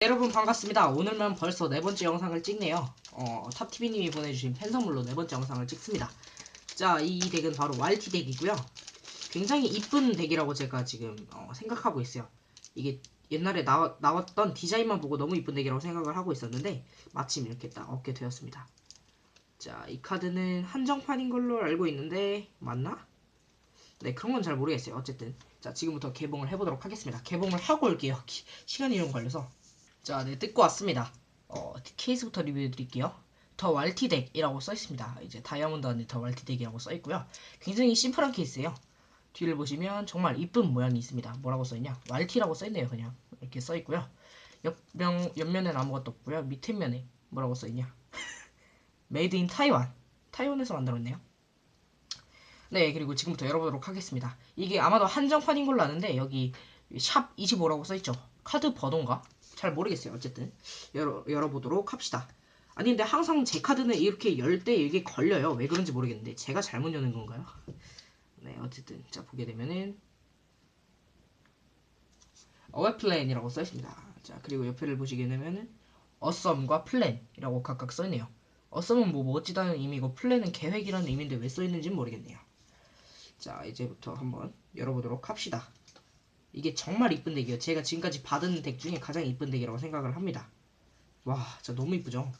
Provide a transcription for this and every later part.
여러분 반갑습니다. 오늘만 벌써 네 번째 영상을 찍네요. 어, 탑TV님이 보내주신 팬 선물로 네 번째 영상을 찍습니다. 자, 이 덱은 바로 YT 덱이고요. 굉장히 이쁜 덱이라고 제가 지금 어, 생각하고 있어요. 이게 옛날에 나와, 나왔던 디자인만 보고 너무 이쁜 덱이라고 생각을 하고 있었는데 마침 이렇게 딱 얻게 되었습니다. 자, 이 카드는 한정판인 걸로 알고 있는데 맞나? 네, 그런 건 잘 모르겠어요. 어쨌든 자, 지금부터 개봉을 해보도록 하겠습니다. 개봉을 하고 올게요. 기- 시간이 좀 걸려서. 자, 네, 뜯고 왔습니다. 어, 케이스부터 리뷰해 드릴게요. 더 왈티 덱이라고 써 있습니다. 이제 다이아몬드 안에 더 왈티 덱이라고 써 있고요. 굉장히 심플한 케이스예요. 뒤를 보시면 정말 이쁜 모양이 있습니다. 뭐라고 써 있냐? 왈티라고 써 있네요, 그냥. 이렇게 써 있고요. 옆면 옆면엔 아무것도 없고요. 밑에 면에 뭐라고 써 있냐? 메이드 인 타이완. 타이완에서 만들었네요. 네, 그리고 지금부터 열어보도록 하겠습니다. 이게 아마도 한정판인 걸로 아는데 여기 샵 25라고 써 있죠. 카드 번호인가? 잘 모르겠어요. 어쨌든 열어 열어보도록 합시다. 아니 근데 항상 제 카드는 이렇게 열 때 이게 걸려요. 왜 그런지 모르겠는데 제가 잘못 여는 건가요? 네, 어쨌든 자 보게 되면은 어웨 플랜이라고 써 있습니다. 자 그리고 옆에를 보시게 되면은 어썸과 플랜이라고 각각 써 있네요. 어썸은 뭐 멋지다는 의미고 플랜은 계획이라는 의미인데 왜 써 있는지는 모르겠네요. 자 이제부터 한번 열어보도록 합시다. 이게 정말 이쁜 덱이에요. 제가 지금까지 받은 덱 중에 가장 이쁜 덱이라고 생각을 합니다. 와, 진짜 너무 이쁘죠?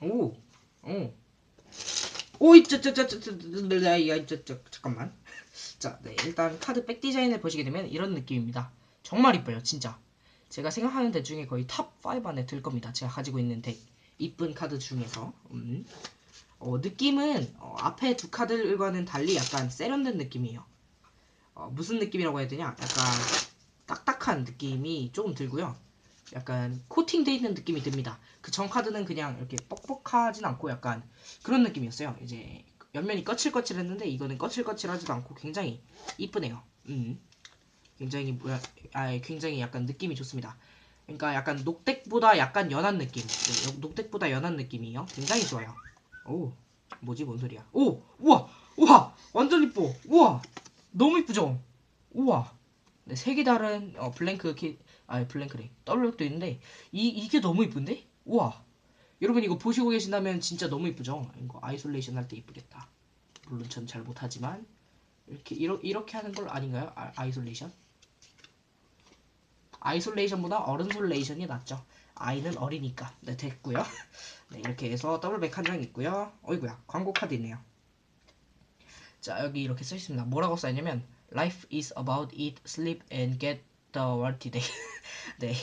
오, 오. 오이, 저, 저, 저, 저, 저, 저, 저, 저, 잠깐만. 자, 네, 일단 카드 백 디자인을 보시게 되면 이런 느낌입니다. 정말 이뻐요, 진짜. 제가 생각하는 덱 중에 거의 탑 5 안에 들 겁니다. 제가 가지고 있는 덱. 이쁜 카드 중에서. 음. 어, 느낌은 어, 앞에 두 카드들과는 달리 약간 세련된 느낌이에요. 어, 무슨 느낌이라고 해야 되냐? 약간 딱딱한 느낌이 조금 들고요. 약간 코팅돼 있는 느낌이 듭니다. 그 전 카드는 그냥 이렇게 뻑뻑하진 않고 약간 그런 느낌이었어요. 이제 옆면이 거칠거칠했는데 이거는 거칠거칠하지도 않고 굉장히 이쁘네요. 음. 굉장히 뭐야, 아, 굉장히 약간 느낌이 좋습니다. 그러니까 약간 녹색보다 약간 연한 느낌. 네, 녹색보다 연한 느낌이에요. 굉장히 좋아요. 오, 뭐지, 뭔 소리야? 오, 우와, 우와, 완전 이뻐. 우와, 너무 이쁘죠? 우와. 네, 색이 다른 어, 블랭크 키, 아 블랭크래. 더블랙도 있는데 이 이게 너무 이쁜데? 우와. 여러분 이거 보시고 계신다면 진짜 너무 이쁘죠? 이거 아이솔레이션 할 때 이쁘겠다. 물론 전 잘 못하지만 이렇게 이러, 이렇게 하는 걸 아닌가요? 아, 아이솔레이션? 아이솔레이션보다 어른솔레이션이 낫죠. 아이는 어리니까. 네, 됐고요. 네, 이렇게 해서 더블백 한 장 있고요. 어이구야, 광고 카드 있네요. 자, 여기 이렇게 써 있습니다. 뭐라고 써 있냐면 Life is about eat, sleep and get the world day. 네.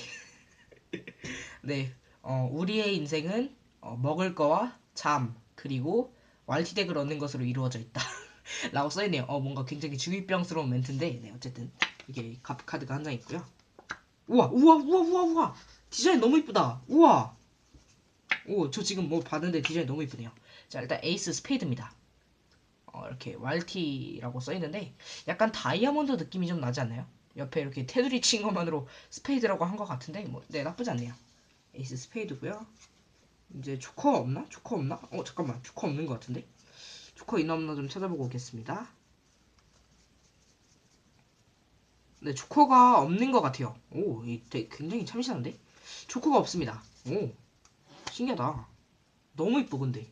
네. 어, 우리의 인생은 어, 먹을 거와 잠 그리고 왈티덱을 얻는 것으로 이루어져 있다. 라고 써있네요. 어, 뭔가 굉장히 중이병스러운 멘트인데, 네, 어쨌든 이게 갑 카드가 한 장 있고요. 우와, 우와, 우와, 우와, 우와. 디자인 너무 이쁘다. 우와. 오, 저 지금 뭐 봤는데 디자인 너무 이쁘네요. 자, 일단 에이스 스페이드입니다. 어, 이렇게 왈티라고 써있는데 약간 다이아몬드 느낌이 좀 나지 않나요? 옆에 이렇게 테두리 친 것만으로 스페이드라고 한 것 같은데 뭐, 네 나쁘지 않네요. 에이스 스페이드고요. 이제 조커 없나? 조커 없나? 어 잠깐만 조커 없는 것 같은데? 조커 있나 없나 좀 찾아보고 오겠습니다. 네 조커가 없는 것 같아요. 오, 이덱 굉장히 참신한데? 조커가 없습니다. 오, 신기하다. 너무 이뻐 근데.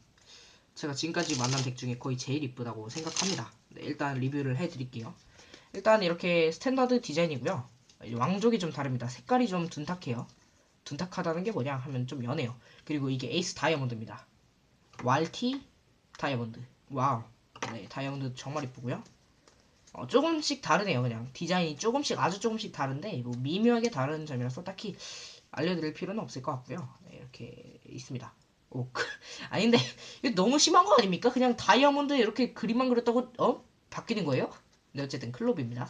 제가 지금까지 만난 덱 중에 거의 제일 이쁘다고 생각합니다. 네, 일단 리뷰를 해드릴게요. 일단 이렇게 스탠다드 디자인이고요. 왕족이 좀 다릅니다. 색깔이 좀 둔탁해요. 둔탁하다는 게 뭐냐 하면 좀 연해요. 그리고 이게 에이스 다이아몬드입니다. 왈티 다이아몬드. 와우. 네, 다이아몬드 정말 이쁘고요. 어, 조금씩 다르네요. 그냥 디자인이 조금씩 아주 조금씩 다른데 뭐 미묘하게 다른 점이라서 딱히 알려드릴 필요는 없을 것 같고요. 네, 이렇게 있습니다. 오, 그, 아닌데 이거 너무 심한 거 아닙니까? 그냥 다이아몬드 이렇게 그림만 그렸다고 어 바뀌는 거예요? 네 어쨌든 클롭입니다.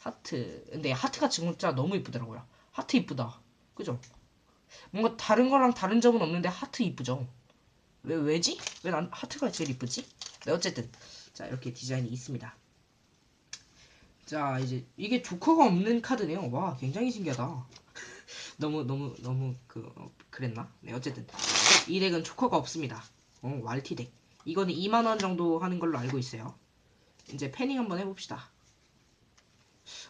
하트 근데 하트가 진짜 너무 이쁘더라고요. 하트 이쁘다. 그죠? 뭔가 다른 거랑 다른 점은 없는데 하트 이쁘죠? 왜 왜지? 왜 난 하트가 제일 이쁘지? 네 어쨌든 자 이렇게 디자인이 있습니다. 자 이제 이게 조커가 없는 카드네요. 와 굉장히 신기하다. 너무 너무 너무 그 어, 그랬나? 네 어쨌든 이 덱은 조커가 없습니다. 어 왈티 덱. 이거는 2만 원 정도 하는 걸로 알고 있어요. 이제 패닝 한번 해봅시다.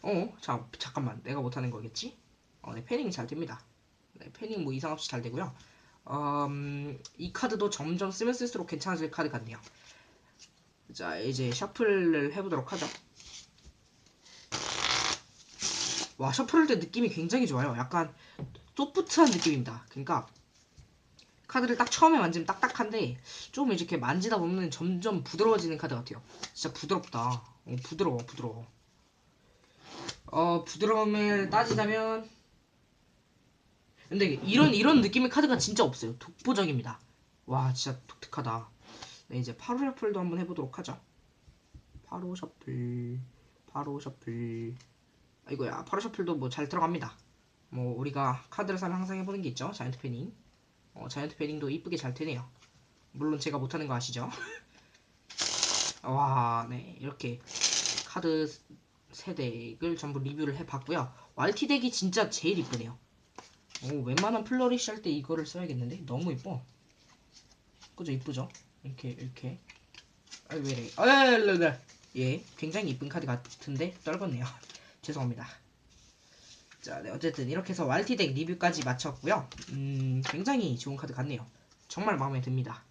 어, 자 잠깐만 내가 못하는 거겠지? 어, 네, 패닝 잘 됩니다. 네, 패닝 뭐 이상 없이 잘 되고요. 음, 이 카드도 점점 쓰면 쓸수록 괜찮아질 카드 같네요. 자, 이제 셔플을 해보도록 하죠. 와, 셔플 할 때 느낌이 굉장히 좋아요. 약간 소프트한 느낌입니다. 그러니까 카드를 딱 처음에 만지면 딱딱한데 좀 이렇게 만지다 보면 점점 부드러워지는 카드 같아요. 진짜 부드럽다. 어, 부드러워, 부드러워. 어, 부드러움을 따지자면 근데 이런 이런 느낌의 카드가 진짜 없어요. 독보적입니다. 와, 진짜 독특하다. 네, 이제 파로 셔플도 한번 해보도록 하죠. 파로 셔플, 파로 셔플. 아이고야, 파로 셔플도 뭐 잘 들어갑니다. 뭐 우리가 카드를 사면 항상 해보는 게 있죠. 자이언트 패닝. 어, 자이언트 패닝도 이쁘게 잘 되네요. 물론 제가 못하는 거 아시죠? 와, 네 이렇게 카드 세 덱을 전부 리뷰를 해봤고요. 왈티 덱이 진짜 제일 이쁘네요. 오, 웬만한 플러리시 할 때 이거를 써야겠는데 너무 이뻐. 그죠 이쁘죠? 이렇게 이렇게. 아 왜래? 아, 예, 굉장히 이쁜 카드 같은데 떨궜네요. 죄송합니다. 자, 네, 어쨌든 이렇게 해서 왈티 덱 리뷰까지 마쳤고요. 음, 굉장히 좋은 카드 같네요. 정말 마음에 듭니다.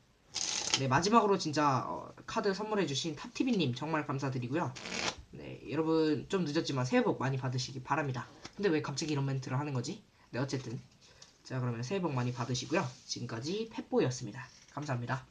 네, 마지막으로 진짜 어, 카드 선물해주신 탑TV님 정말 감사드리고요. 네, 여러분 좀 늦었지만 새해 복 많이 받으시기 바랍니다. 근데 왜 갑자기 이런 멘트를 하는 거지? 네, 어쨌든 자 그러면 새해 복 많이 받으시고요. 지금까지 펫보이였습니다. 감사합니다.